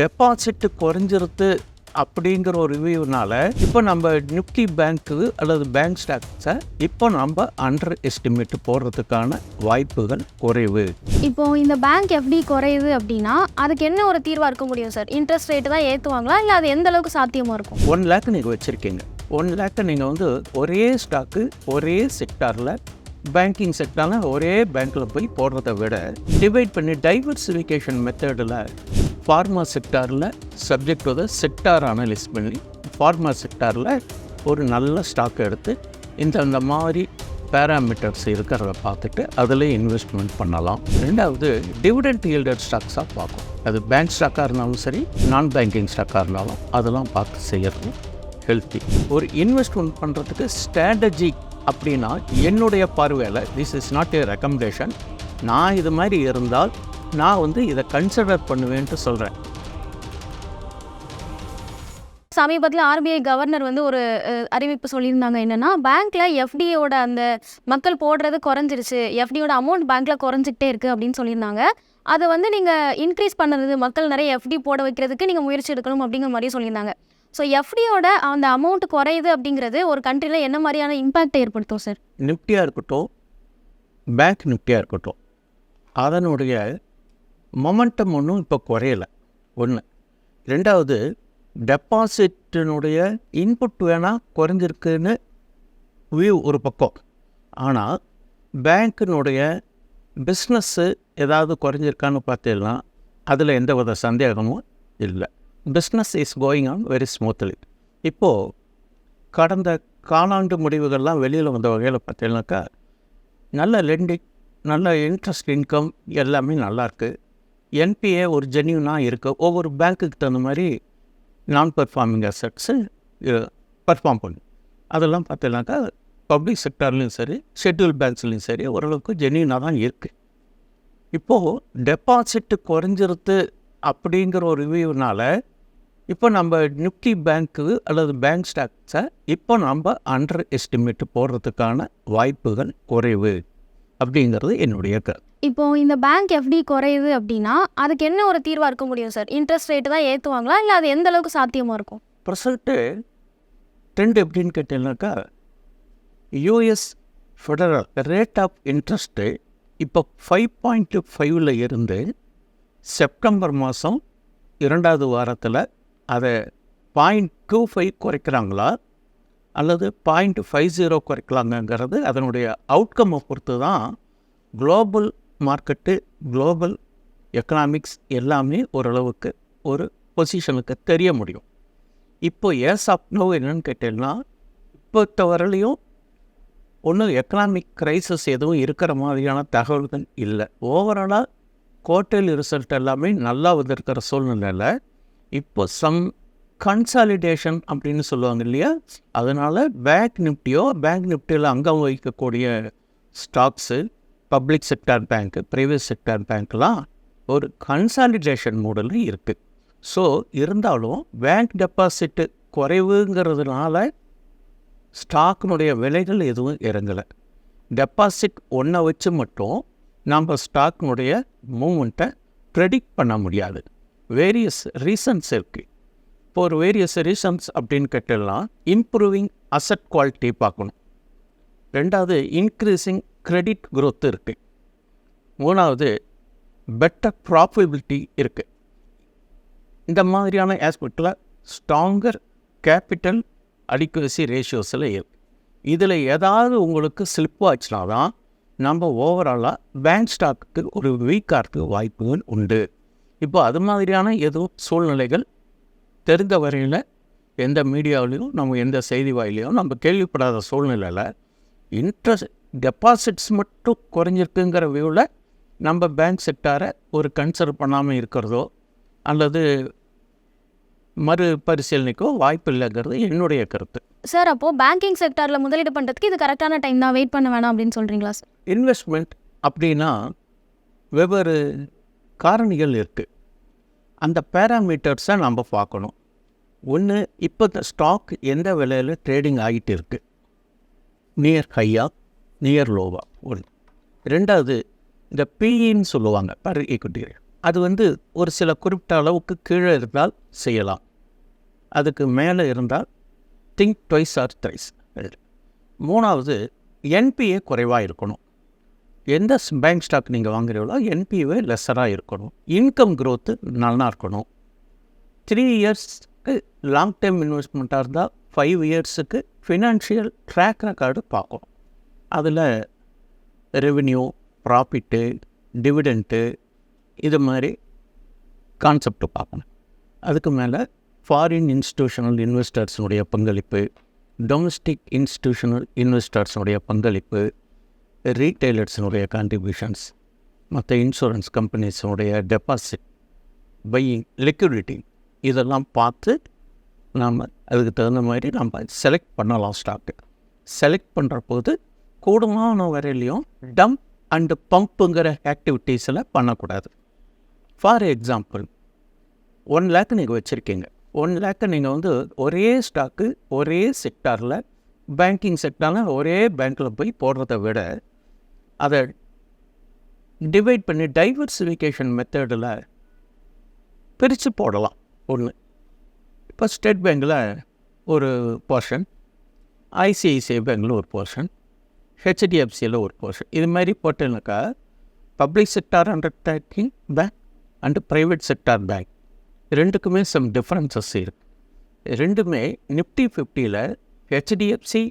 Deposit குறைஞ்சிருது அப்படிங்கிற ஒரு ரிவ்யூனால இப்போ நம்ம நிப்டி பேங்க்கு அல்லது பேங்க் ஸ்டாக்ஸை இப்போ நம்ம அண்டர் எஸ்டிமேட் போடுறதுக்கான வாய்ப்புகள் குறைவு. இப்போ இந்த பேங்க் எஃப்டி குறையுது அப்படின்னா அதுக்கு என்ன ஒரு தீர்வாக இருக்க முடியும் சார் இன்ட்ரெஸ்ட் ரேட்டு தான் ஏற்றுவாங்களா இல்லை அது எந்த அளவுக்கு சாத்தியமாக இருக்கும்? ஒன் லேக் நீங்கள் வச்சுருக்கீங்க. ஒன் லேக்கை நீங்கள் வந்து ஒரே ஸ்டாக்கு ஒரே செக்டாரில் பேங்கிங் செக்டாரில் ஒரே பேங்க்கில் போய் போடுறத விட டிவைட் பண்ணி டைவர்சிஃபிகேஷன் மெத்தடில் ஃபார்மா செக்டாரில் சப்ஜெக்ட் வந்து செக்டார் அனலைஸ் பண்ணி ஃபார்மா செக்டாரில் ஒரு நல்ல ஸ்டாக் எடுத்து இந்த அந்த மாதிரி பேராமீட்டர்ஸ் இருக்கிறத பார்த்துட்டு அதில் இன்வெஸ்ட்மெண்ட் பண்ணலாம். ரெண்டாவது டிவிடெண்ட் ஈல்டர் ஸ்டாக்ஸாக பார்க்கும் அது பேங்க் ஸ்டாக்காக இருந்தாலும் சரி நான் பேங்கிங் ஸ்டாக்காக இருந்தாலும் அதெல்லாம் பார்த்து செய்யறது ஹெல்த்தி ஒரு இன்வெஸ்ட்மெண்ட் பண்ணுறதுக்கு ஸ்ட்ராட்டஜி அப்படின்னா என்னுடைய பார்வையில் this is not a recommendation நான் இது மாதிரி இருந்தால் நான் வந்து இதை கன்சிடர் பண்ணுவேன்ட்டு சொல்கிறேன் சமீபத்தில் ஆர்பிஐ கவர்னர் வந்து ஒரு அறிவிப்பு சொல்லியிருந்தாங்க என்னன்னா பேங்க்ல எஃப்டியோட அந்த மக்கள் போடுறது குறைஞ்சிருச்சு. எஃப்டியோட அமௌண்ட் பேங்க்ல குறைஞ்சிக்கிட்டே இருக்கு அப்படின்னு சொல்லியிருந்தாங்க. அதை வந்து நீங்கள் இன்க்ரீஸ் பண்ணுறது மக்கள் நிறைய எஃப்டி போட வைக்கிறதுக்கு நீங்கள் முயற்சி எடுக்கணும் அப்படிங்கிற மாதிரியும் சொல்லியிருந்தாங்க. ஸோ எஃப்டியோட அந்த அமௌண்ட் குறையுது அப்படிங்கிறது ஒரு கண்ட்ரியில் என்ன மாதிரியான இம்பாக்ட் ஏற்படுத்தும் சார் நிஃப்டியாக இருக்கட்டும் பேங்க் நிஃப்டியாக இருக்கட்டும் அதனுடைய மொமெண்டம் ஒன்றும் இப்போ குறையலை. ஒன்று ரெண்டாவது டெபாசிட்டினுடைய இன்புட் வேணால் குறைஞ்சிருக்குன்னு வியூ ஒரு பக்கம். ஆனால் பேங்க்கினுடைய பிஸ்னஸ்ஸு ஏதாவது குறைஞ்சிருக்கான்னு பார்த்தீங்கன்னா அதில் எந்த வித சந்தேகமும் இல்லை. Business is going on very smoothly இப்போது கடந்த காலாண்டு முடிவுகள்லாம் வெளியில் வந்த வகையில் பார்த்தீங்கன்னாக்கா நல்ல லெண்டிங் நல்ல இன்ட்ரெஸ்ட் இன்கம் எல்லாமே நல்லாயிருக்கு என்பிஏ ஒரு ஜென்யூனாக இருக்குது ஒவ்வொரு பேங்க்குக்கு தகுந்த மாதிரி நான் பெர்ஃபார்மிங் அசட்ஸு பர்ஃபார்ம் பண்ணும் அதெல்லாம் பார்த்தீங்கன்னாக்கா பப்ளிக் செக்டார்லேயும் சரி ஷெட்யூல் பேங்க்ஸ்லேயும் சரி ஓரளவுக்கு ஜென்யூனாக தான் இருக்குது இப்போது டெபாசிட்டு குறைஞ்சிருது அப்படிங்கிற ஒரு ரிவ்யூனால் இப்போ நம்ம நிப்டி பேங்க்கு அல்லது பேங்க் ஸ்டாக்ஸை இப்போ நம்ம அண்டர் எஸ்டிமேட் போடுறதுக்கான வாய்ப்புகள் குறைவு அப்படிங்கிறது என்னுடைய கருத்து. இப்போது இந்த பேங்க் எஃப்டி குறையுது அப்படின்னா அதுக்கு என்ன ஒரு தீர்வாக இருக்க முடியும் சார் இன்ட்ரெஸ்ட் ரேட்டு தான் ஏற்றுவாங்களா இல்லை அது எந்த அளவுக்கு சாத்தியமாக இருக்கும்? ப்ரெசண்ட்டு ட்ரெண்ட் எப்படின்னு கேட்டீங்கன்னாக்கா US federal rate of interest இப்போ ஃபைவ் பாயிண்ட் ஃபைவ்ல இருந்து செப்டம்பர் மாதம் இரண்டாவது வாரத்தில் அதை பாயிண்ட் டூ ஃபைவ் குறைக்கிறாங்களா? அல்லது பாயிண்ட் ஃபைவ் ஜீரோ குறைக்கலாங்கங்கிறது அதனுடைய அவுட்கம்மை பொறுத்து தான் குளோபல் மார்க்கெட்டு குளோபல் எக்கனாமிக்ஸ் எல்லாமே ஓரளவுக்கு ஒரு பொசிஷனுக்கு தெரிய முடியும். இப்போ ஏஸ் ஆஃப் நோ என்னன்னு கேட்டீங்கன்னா இப்போ வரலையும் ஒன்றும் எக்கனாமிக் க்ரைசஸ் எதுவும் இருக்கிற மாதிரியான தகவல்கள் இல்லை. ஓவராலாக குவார்டர்லி ரிசல்ட் எல்லாமே நல்லா வந்திருக்கிற சூழ்நிலையில் இப்போ சம் கன்சாலிடேஷன் அப்படின்னு சொல்லுவாங்க இல்லையா? அதனால் பேங்க் நிஃப்டியோ பேங்க் நிஃப்டியில் அங்கம் வகிக்கக்கூடிய stocks public sector bank private sector பேங்க்லாம் ஒரு கன்சாலிடேஷன் மூடில் இருக்குது ஸோ இருந்தாலும் பேங்க் டெபாசிட்டு குறைவுங்கிறதுனால ஸ்டாக்கினுடைய விலைகள் எதுவும் இறங்கலை. டெபாசிட் ஒன்றை வச்சு மட்டும் நம்ம ஸ்டாக்கினுடைய மூமெண்ட்டை ப்ரெடிக்ட் பண்ண முடியாது. வேரியஸ் ரீசன்ஸ் இருக்குது இப்போ ஒரு வேரியஸ் ரீசன்ஸ் அப்படின்னு கேட்டலாம் இம்ப்ரூவிங் அசட் குவாலிட்டி பார்க்கணும். ரெண்டாவது இன்க்ரீஸிங் க்ரெடிட் க்ரோத்து இருக்குது மூணாவது பெட்டர் ப்ராஃபிபிலிட்டி இருக்குது இந்த மாதிரியான ஆஸ்பெக்டில் ஸ்ட்ராங்கர் கேபிட்டல் அடிக்குவசி ரேஷியோஸில் இருக்குது இதில் ஏதாவது உங்களுக்கு ஸ்லிப் ஆச்சுனா தான் நம்ம ஓவராலாக பேங்க் ஸ்டாக்கு ஒரு வீக்காகிறதுக்கு வாய்ப்புகள் உண்டு. இப்போ அது மாதிரியான எதுவும் சூழ்நிலைகள் தெரிந்த வரையில் எந்த மீடியாவிலையும் நம்ம எந்த செய்தி வாயிலையும் நம்ம கேள்விப்படாத சூழ்நிலையில் இன்ட்ரெஸ்ட் டெபாசிட்ஸ் மட்டும் குறைஞ்சிருக்குங்கிற வியூவில் நம்ம பேங்க் செக்டாரை ஒரு கன்சிடர் பண்ணாமல் இருக்கிறதோ அல்லது மறு பரிசீலனைக்கோ வாய்ப்பு இல்லைங்கிறது என்னுடைய கருத்து. சார் அப்போது பேங்கிங் செக்டாரில் முதலீடு பண்ணுறதுக்கு இது கரெக்டான டைம் தான். வெயிட் பண்ண வேணாம் அப்படின்னு சொல்கிறீங்களா சார்? இன்வெஸ்ட்மெண்ட் அப்படின்னா வெவ்வேறு காரணிகள் இருக்குது அந்த பேராமீட்டர்ஸை நம்ம பார்க்கணும். ஒன்று இப்போ ஸ்டாக் எந்த விலையில் ட்ரேடிங் ஆகிட்டு இருக்கு? நியர் ஹையா நியர் லோவா. ஒன்று ரெண்டாவது இந்த பிஇன்னு சொல்லுவாங்க பர் ஈக்விட்டி அது வந்து ஒரு சில குறிப்பிட்ட அளவுக்கு கீழே இருந்தால் செய்யலாம். அதுக்கு மேலே இருந்தால் திங்க் ட்வைஸ் ஆர் த்ரைஸ் மூணாவது என்பிஏ குறைவாக இருக்கணும். எந்த பேங்க் ஸ்டாக் நீங்கள் வாங்குறீங்களோ என்பிஏ லெஸராக இருக்கணும். இன்கம் க்ரோத்து நல்லா இருக்கணும். த்ரீ இயர்ஸ்க்கு லாங் டைம் இன்வெஸ்ட்மெண்ட்டாக இருந்தால் ஃபைவ் இயர்ஸுக்கு ஃபினான்ஷியல் ட்ராக் ரெக்கார்டு பார்க்கணும். அதில் ரெவின்யூ ப்ராஃபிட்டு டிவிடெண்ட்டு இது மாதிரி கான்செப்ட் பார்க்கணும். அதுக்கு மேலே ஃபாரின் இன்ஸ்டியூஷனல் இன்வெஸ்டர்ஸினுடைய பங்களிப்பு டொமஸ்டிக் இன்ஸ்டியூஷனல் இன்வெஸ்டர்ஸினுடைய பங்களிப்பு ரீட்டைலர்ஸினுடைய கான்ட்ரிபியூஷன்ஸ் மற்ற இன்சூரன்ஸ் கம்பெனிஸினுடைய டெபாசிட் பையிங் லிக்விடிட்டி இதெல்லாம் பார்த்து நாம் அதுக்கு தகுந்த மாதிரி நம்ம செலக்ட் பண்ணலாம் ஸ்டாக்கு செலக்ட் பண்ணுற போது கூடுமான வரையிலையும் டம்ப் அண்டு பம்புங்கிற ஆக்டிவிட்டீஸில் பண்ணக்கூடாது. ஃபார் எக்ஸாம்பிள் ஒன் லேக் நீங்கள் வச்சுருக்கீங்க. ஒன் லேக்கை நீங்கள் வந்து ஒரே ஸ்டாக்கு ஒரே செக்டாரில் பேங்கிங் செக்டாரில் ஒரே பேங்க்கில் போய் போடுறத விட அதை டிவைட் பண்ணி டைவர்சிஃபிகேஷன் மெத்தடில் பிரித்து போடலாம். ஒன்று இப்போ ஸ்டேட் பேங்கில் ஒரு போர்ஷன் ஐசிஐசிஐ பேங்கில் ஒரு போர்ஷன் ஹெச்டிஎஃப்சியில் ஒரு போர்ஷன் இது மாதிரி போட்டேன்னாக்கா public sector undertaking bank and private sector bank ரெண்டுக்குமே சம் டிஃப்ரென்சஸ் இருக்குது ரெண்டுமே நிஃப்டி ஃபிஃப்டியில் HDFC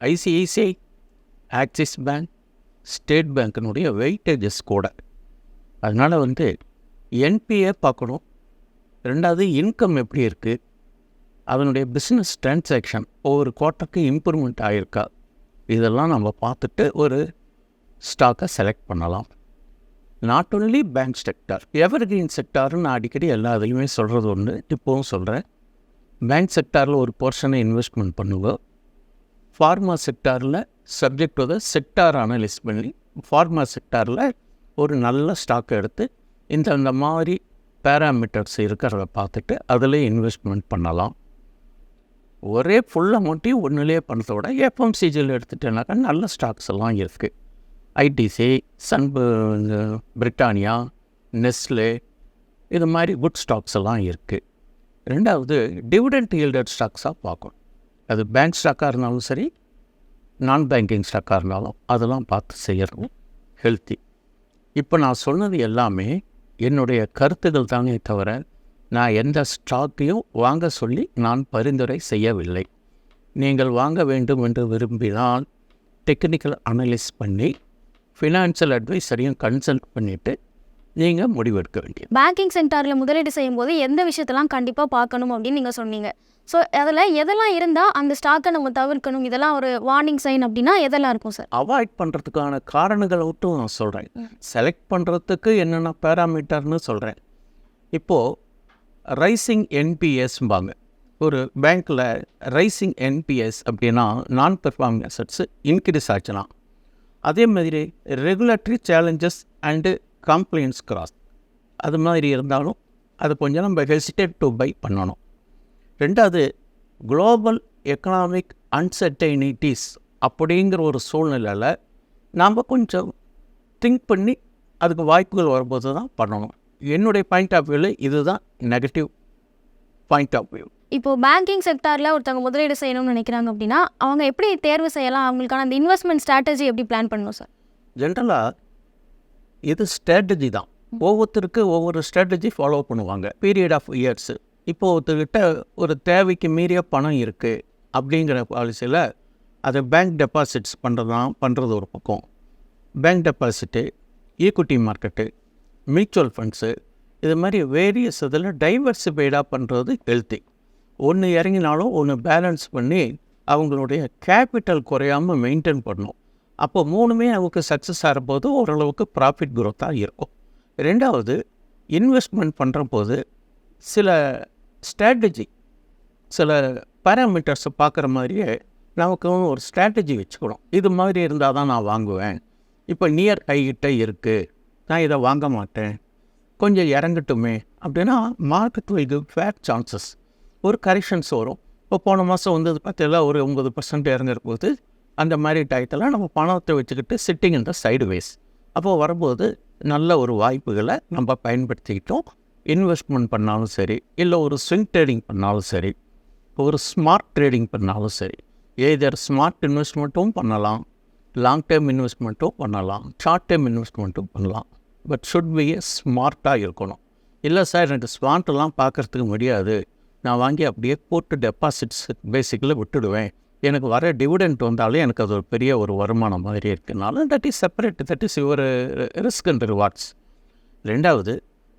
ICICI Axis bank State பேங்க்கினுடைய weightages கூட. அதனால் வந்து என்பிஏ பார்க்கணும். ரெண்டாவது இன்கம் எப்படி இருக்குது அதனுடைய பிஸ்னஸ் டிரான்சாக்ஷன் ஒவ்வொரு குவார்ட்டருக்கு இம்ப்ரூவ்மெண்ட் ஆகிருக்கா இதெல்லாம் நம்ம பார்த்துட்டு ஒரு ஸ்டாக்கை செலக்ட் பண்ணலாம். Not only bank sector evergreen செக்டார்னு நான் அடிக்கடி எல்லா இதையுமே சொல்கிறது ஒன்று இப்போவும் சொல்கிறேன் பேங்க் செக்டாரில் ஒரு போர்ஷனை இன்வெஸ்ட்மெண்ட் பண்ணுங்க. ஃபார்மா செக்டாரில் சப்ஜெக்ட் வந்து செக்டார் அனலைஸ் பண்ணி ஃபார்மா செக்டாரில் ஒரு நல்ல ஸ்டாக்கை எடுத்து இந்த இந்த மாதிரி பேராமீட்டர்ஸ் இருக்கிறத பார்த்துட்டு அதில் இன்வெஸ்ட்மெண்ட் பண்ணலாம். ஒரே ஃபுல் அமௌண்ட்டையும் ஒன்றுலேயே பணத்தை விட எஃப்எம்சிஜியில் எடுத்துட்டேனாக்கா நல்ல ஸ்டாக்ஸ் எல்லாம் இருக்குது ஐடிசி சன் பிரிட்டானியா நெஸ்லே இது மாதிரி குட் ஸ்டாக்ஸ் எல்லாம் இருக்குது ரெண்டாவது டிவிடெண்ட் ஈல்டட் ஸ்டாக்ஸாக பார்க்கணும். அது பேங்க் ஸ்டாக்காக இருந்தாலும் சரி நான் பேங்கிங் ஸ்டாக்காக இருந்தாலும் அதெல்லாம் பார்த்து செய்யணும் ஹெல்த்தி இப்போ நான் சொன்னது எல்லாமே என்னுடைய கருத்துக்கள் தானே தவிர நான் எந்த ஸ்டாக்கையும் வாங்க சொல்லி நான் பரிந்துரை செய்யவில்லை. நீங்கள் வாங்க வேண்டும் என்று விரும்பினால் டெக்னிக்கல் அனலைஸ் பண்ணி ஃபினான்ஷியல் அட்வைஸரையும் கன்சல்ட் பண்ணிவிட்டு நீங்கள் முடிவெடுக்க வேண்டியது. பேங்கிங் செக்டாரில் முதலீடு செய்யும்போது எந்த விஷயத்தெல்லாம் கண்டிப்பாக பார்க்கணும் அப்படின்னு நீங்கள் சொன்னீங்க. ஸோ அதில் எதெல்லாம் இருந்தால் அந்த ஸ்டாக்கை நம்ம தவிர்க்கணும்? இதெல்லாம் ஒரு வார்னிங் சைன் அப்படின்னா எதெல்லாம் இருக்கும் சார் அவாய்ட் பண்ணுறதுக்கான காரணங்களை மட்டும் நான் சொல்கிறேன். செலக்ட் பண்ணுறதுக்கு என்னென்ன பேராமீட்டர்னு சொல்கிறேன் இப்போது ரைசிங் என்பிஎஸ்பாங்க ஒரு பேங்க்கில் ரைசிங் என்பிஎஸ் அப்படின்னா நான் பெர்ஃபார்மிங் அசட்ஸு இன்க்ரீஸ் ஆச்சுன்னா. அதே மாதிரி regulatory challenges and complaints cross அது மாதிரி இருந்தாலும் அது கொஞ்சம் நம்ம ஹெசிடேட் டு பை பண்ணணும். ரெண்டாவது குளோபல் எக்கனாமிக் அன்சர்டைனிட்டிஸ் அப்படிங்கிற ஒரு சூழ்நிலையில் நாம் கொஞ்சம் திங்க் பண்ணி அதுக்கு வாய்ப்புகள் வரும்போது தான் பண்ணணும். என்னுடைய பாயிண்ட் ஆஃப் வியூவில் இதுதான் நெகட்டிவ் பாயிண்ட் ஆஃப் வியூ இப்போ பேங்கிங் செக்டாரில் ஒருத்தவங்க முதலீடு செய்யணும்னு நினைக்கிறாங்க அப்படின்னா அவங்க எப்படி தேர்வு செய்யலாம்? அவங்களுக்கான அந்த இன்வெஸ்ட்மெண்ட் ஸ்ட்ராட்டஜி எப்படி பிளான் பண்ணணும் சார் ஜென்ரலாக இது ஸ்ட்ராட்டஜி தான். ஒவ்வொருத்தருக்கு ஒவ்வொரு ஸ்ட்ராட்டஜி ஃபாலோ பண்ணுவாங்க. பீரியட் ஆஃப் இயர்ஸு இப்போ ஒருத்தர்கிட்ட ஒரு தேவைக்கு மீறிய பணம் இருக்குது அப்படிங்கிற பாலிசியில் அதை பேங்க் டெபாசிட்ஸ் பண்ணுறதான் பண்ணுறது ஒரு பக்கம். Bank deposit equity market mutual funds இது மாதிரி வேரியஸ் இதில் டைவர்சிஃபைடாக பண்ணுறது ஹெல்த்தி ஒன்று இறங்கினாலும் ஒன்று பேலன்ஸ் பண்ணி அவங்களுடைய கேபிட்டல் குறையாமல் மெயின்டைன் பண்ணும். அப்போ மூணுமே நமக்கு சக்ஸஸ் ஆகும்போது ஓரளவுக்கு ப்ராஃபிட் குரோத்தாக இருக்கும். ரெண்டாவது இன்வெஸ்ட்மெண்ட் பண்ணுற போது சில ஸ்ட்ராட்டஜி சில பேராமீட்டர்ஸை பார்க்குற மாதிரியே நமக்கு ஒரு ஸ்ட்ராட்டஜி வச்சுக்கணும். இது மாதிரி இருந்தால் தான் நான் வாங்குவேன். இப்போ நியர் ஹைகிட்ட இருக்குது நான் இதை வாங்க மாட்டேன். கொஞ்சம் இறங்கட்டுமே அப்படின்னா market will give fair chances ஒரு கரெக்ஷன்ஸ் வரும். இப்போ போன மாதம் வந்தது பார்த்தீங்களா ஒரு ஒம்பது பர்சன்ட் இறங்குற போது அந்த மாதிரி டயத்தில் நம்ம பணத்தை வச்சுக்கிட்டு சிட்டிங் இந்த சைடு வேஸ் அப்போது வரும்போது நல்ல ஒரு வாய்ப்புகளை நம்ம பயன்படுத்திக்கிட்டோம். இன்வெஸ்ட்மெண்ட் பண்ணாலும் சரி இல்லை ஒரு ஸ்விங் ட்ரேடிங் பண்ணாலும் சரி ஒரு ஸ்மார்ட் ட்ரேடிங் பண்ணாலும் சரி ஏதர் ஸ்மார்ட் இன்வெஸ்ட்மெண்ட்டும் பண்ணலாம் லாங் டேர்ம் இன்வெஸ்ட்மெண்ட்டும் பண்ணலாம் ஷார்ட் டேர்ம் இன்வெஸ்ட்மெண்ட்டும் பண்ணலாம். பட் ஷுட் பி ஸ்மார்ட்டாக இருக்கணும்? இல்லை சார் எனக்கு ஸ்மார்ட்டெல்லாம் பார்க்குறதுக்கு முடியாது. நான் வாங்கி அப்படியே போட்டு டெபாசிட்ஸ் பேசிக்கில் விட்டுடுவேன். எனக்கு வர டிவிடெண்ட் வந்தாலே எனக்கு அது ஒரு பெரிய ஒரு வருமானம் மாதிரி இருக்குனால that is separate that is your risk and rewards ரெண்டாவது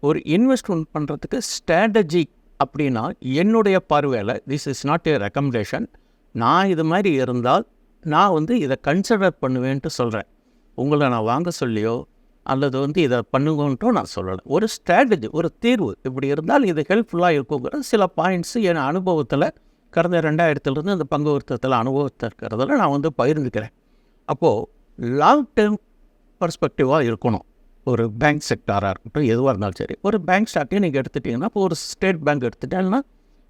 ஒரு இன்வெஸ்ட்மெண்ட் பண்ணுறதுக்கு ஸ்ட்ராட்டஜி அப்படின்னா என்னுடைய பார்வையில் this is not a recommendation நான் இது மாதிரி இருந்தால் நான் வந்து இதை கன்சிடர் பண்ணுவேன்ட்டு சொல்கிறேன் உங்களை நான் வாங்க சொல்லியோ அல்லது வந்து இதை பண்ணுங்கன்ட்டும் நான் சொல்லலை. ஒரு ஸ்ட்ராட்டஜி ஒரு தீர்வு இப்படி இருந்தால் இது ஹெல்ப்ஃபுல்லாக இருக்குங்கிற சில பாயிண்ட்ஸு என் அனுபவத்தில் கடந்த ரெண்டாயிரத்துலேருந்து இந்த பங்கு வர்த்தகத்தில் அனுபவத்தை இருக்கிறதுல நான் வந்து பகிர்ந்துக்கிறேன். அப்போது லாங் டேர்ம் பர்ஸ்பெக்டிவாக இருக்கணும். ஒரு பேங்க் செக்டாராக இருக்கட்டும் எதுவாக இருந்தாலும் சரி. ஒரு பேங்க் ஸ்டாக்கையும் நீங்கள் எடுத்துட்டிங்கன்னா இப்போ ஒரு ஸ்டேட் பேங்க் எடுத்துட்டேன்னா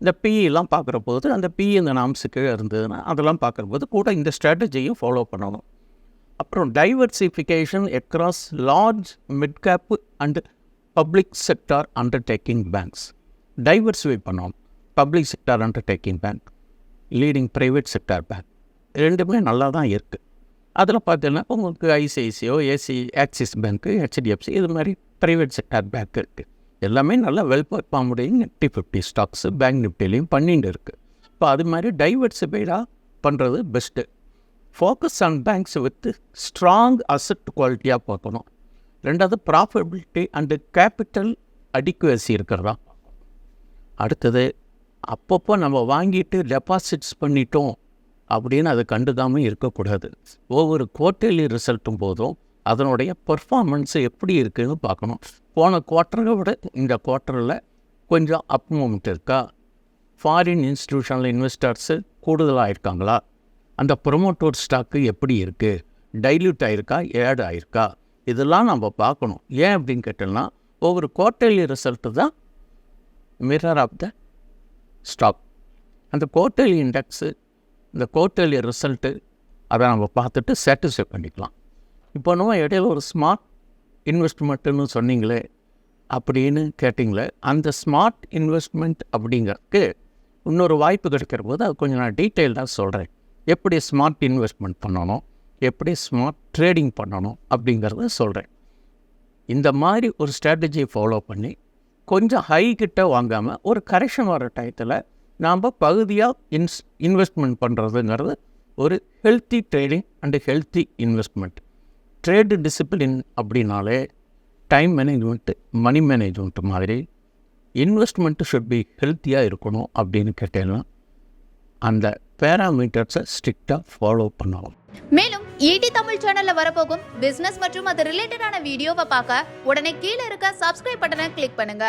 இந்த பிஇலாம் பார்க்குற போது அந்த பிஇ இந்த நாம்ஸு கீழே இருந்ததுன்னா அதெல்லாம் பார்க்குற போது கூட இந்த ஸ்ட்ராட்டஜியும் ஃபாலோ பண்ணணும். அப்புறம் diversification across large mid cap and public sector undertaking banks diversify பண்ணணும் public sector undertaking bank leading private sector bank ரெண்டுமே நல்லா தான் இருக்குது அதில் பார்த்தீங்கன்னா உங்களுக்கு ஐசிஐசிஓ ஏசி ஆக்சிஸ் பேங்க்கு ஹெச்டிஎஃப்சி இது மாதிரி ப்ரைவேட் செக்டார் பேங்க் இருக்குது எல்லாமே நல்லா வெல் பர்ஃபார்முடைய நிஃப்டி ஃபிஃப்டி ஸ்டாக்ஸு பேங்க் நிஃப்டிலையும் பண்ணிட்டு இருக்குது இப்போ அது மாதிரி டைவர்சிஃபைடாக பண்ணுறது best focus on banks with strong asset குவாலிட்டியாக பார்க்கணும். ரெண்டாவது ப்ராஃபிட்டபிலிட்டி அண்டு கேபிட்டல் அடிக்குவசி இருக்கிறதா? அடுத்தது அப்பப்போ நம்ம வாங்கிட்டு டெபாசிட்ஸ் பண்ணிட்டோம் அப்படின்னு அதை கண்டுதாமல் இருக்கக்கூடாது. ஒவ்வொரு குவார்ட்டர்லி ரிசல்ட்டும் போதும். அதனுடைய பெர்ஃபார்மன்ஸ் எப்படி இருக்குதுன்னு பார்க்கணும். போன குவார்ட்டரை விட இந்த குவார்ட்டரில் கொஞ்சம் அப் மூமெண்ட் இருக்கா? ஃபாரின் இன்ஸ்டிடியூஷனல் இன்வெஸ்டர்ஸு கூடுதலாக இருக்காங்களா அந்த ப்ரொமோட்டர் ஸ்டாக்கு எப்படி இருக்குது டைல்யூட் ஆயிருக்கா? ஏட் ஆயிருக்கா? இதெல்லாம் நம்ம பார்க்கணும். ஏன் அப்படின்னு கேட்டோம்னா ஒவ்வொரு குவார்ட்டர்லி ரிசல்ட்டு தான் மிரர் ஆஃப் த ஸ்டாக் அந்த குவார்ட்டர்லி இண்டெக்ஸு இந்த குவார்ட்டர்லி ரிசல்ட்டு அதை நம்ம பார்த்துட்டு சாட்டிஸ்ஃபை பண்ணிக்கலாம். இப்போ நம்ம இடையில ஒரு ஸ்மார்ட் இன்வெஸ்ட்மெண்ட்டுன்னு சொன்னீங்களே அப்படின்னு கேட்டிங்களே அந்த ஸ்மார்ட் இன்வெஸ்ட்மெண்ட் அப்படிங்கிறதுக்கு இன்னொரு வாய்ப்பு கிடைக்கிற போது அது கொஞ்சம் நான் டீட்டெயில்டாக சொல்கிறேன் எப்படி ஸ்மார்ட் இன்வெஸ்ட்மெண்ட் பண்ணணும்? எப்படி ஸ்மார்ட் ட்ரேடிங் பண்ணணும்? அப்படிங்கிறத சொல்கிறேன் இந்த மாதிரி ஒரு ஸ்ட்ராட்டஜியை ஃபாலோ பண்ணி கொஞ்சம் ஹை கிட்ட வாங்காமல் ஒரு கரெக்ஷன் வர டயத்தில் நாம் பகுதியாக இன்ஸ் இன்வெஸ்ட்மெண்ட் பண்ணுறதுங்கிறது ஒரு healthy trading and healthy investment trade discipline அப்படின்னாலே டைம் மேனேஜ்மெண்ட்டு மணி மேனேஜ்மெண்ட் மாதிரி இன்வெஸ்ட்மெண்ட்டு ஷுட் பி ஹெல்த்தியாக இருக்கணும் அப்படின்னு கேட்டேன்னா அந்த பேராமீட்டர்ஸை ஸ்ட்ரிக்டாக ஃபாலோ பண்ணணும் மேலும் ஈடி தமிழ் சேனல்ல வரப்போகும் பிசினஸ் மற்றும் அது ரிலேட்டடான வீடியோவை பார்க்க உடனே கீழே இருக்க சப்ஸ்கிரைப் பட்டனை கிளிக் பண்ணுங்க.